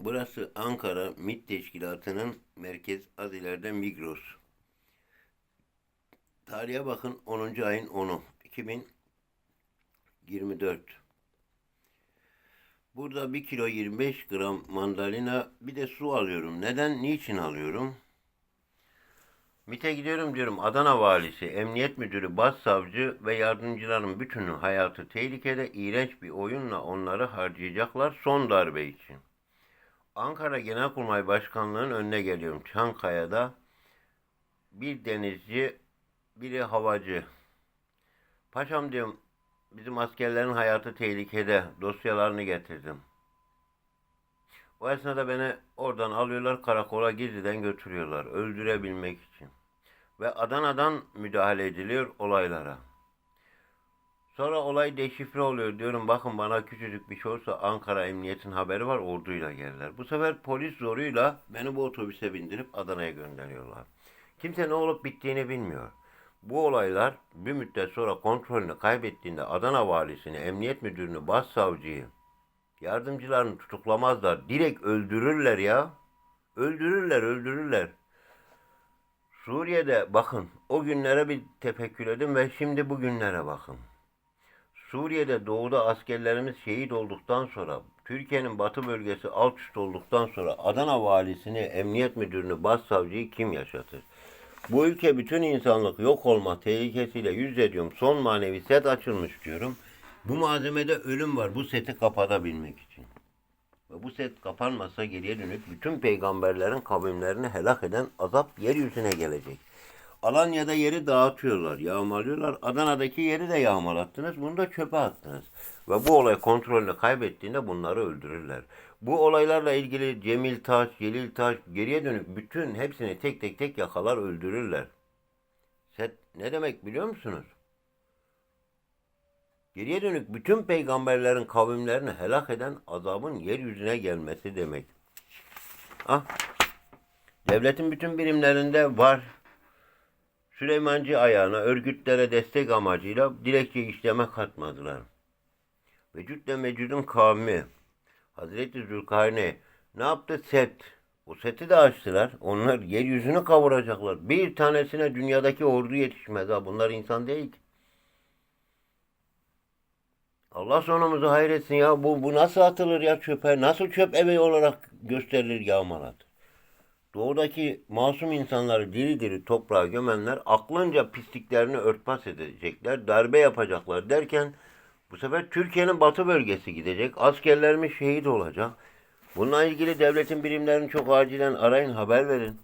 Burası Ankara MİT Teşkilatı'nın merkez az ileride Migros. Tarihe bakın 10. ayın 10'u 2024. Burada 1 kilo 25 gram mandalina bir de su alıyorum. Neden? Niçin alıyorum? MİT'e gidiyorum diyorum Adana Valisi, Emniyet Müdürü, Başsavcı ve yardımcıların bütünü hayatı tehlikede iğrenç bir oyunla onları harcayacaklar son darbe için. Ankara Genelkurmay Başkanlığı'nın önüne geliyorum. Çankaya'da bir denizci, biri havacı. Paşam diyorum bizim askerlerin hayatı tehlikede. Dosyalarını getirdim. O esnada beni oradan alıyorlar karakola gizliden götürüyorlar. Öldürebilmek için. Ve Adana'dan müdahale ediliyor olaylara. Sonra olay deşifre oluyor. Diyorum bakın bana küçücük bir şey olsa Ankara Emniyet'in haberi var orduyla gelirler. Bu sefer polis zoruyla beni bu otobüse bindirip Adana'ya gönderiyorlar. Kimse ne olup bittiğini bilmiyor. Bu olaylar bir müddet sonra kontrolünü kaybettiğinde Adana valisini, emniyet müdürünü, başsavcıyı, yardımcılarını tutuklamazlar. Direkt öldürürler ya. Öldürürler, öldürürler. Suriye'de bakın o günlere bir tefekkür edin ve şimdi bu günlere bakın. Suriye'de doğuda askerlerimiz şehit olduktan sonra, Türkiye'nin batı bölgesi alt üst olduktan sonra Adana valisini, emniyet müdürünü, başsavcıyı kim yaşatır? Bu ülke bütün insanlık yok olma tehlikesiyle yüz ediyorum. Son manevi set açılmış diyorum. Bu malzemede ölüm var bu seti kapatabilmek için. Ve bu set kapanmasa geriye dönük bütün peygamberlerin kavimlerini helak eden azap yeryüzüne gelecek. Alanya'da yeri dağıtıyorlar, yağmalıyorlar. Adana'daki yeri de yağmalattınız, bunu da çöpe attınız. Ve bu olay kontrolünü kaybettiğinde bunları öldürürler. Bu olaylarla ilgili Cemil Taş, Celil Taş, geriye dönük bütün hepsini tek tek tek yakalar öldürürler. Set ne demek biliyor musunuz? Geriye dönük bütün peygamberlerin kavimlerini helak eden azabın yeryüzüne gelmesi demek. Ah, devletin bütün birimlerinde var. Süleymancı ayağına örgütlere destek amacıyla dilekçe işleme katmadılar. Vecütle Mecud'un kavmi Hazreti Zülkarne ne yaptı? Set. O seti de açtılar. Onlar yeryüzünü kavuracaklar. Bir tanesine dünyadaki ordu yetişmez ha. Bunlar insan değil ki. Allah sonumuzu hayretsin ya. Bu, bu nasıl atılır ya çöpe? Nasıl çöp evi olarak gösterilir yağmalatır? Doğudaki masum insanları diri diri toprağa gömenler aklınca pisliklerini örtbas edecekler, darbe yapacaklar derken bu sefer Türkiye'nin batı bölgesi gidecek, askerlerimiz şehit olacak. Bununla ilgili devletin birimlerini çok acilen arayın, haber verin.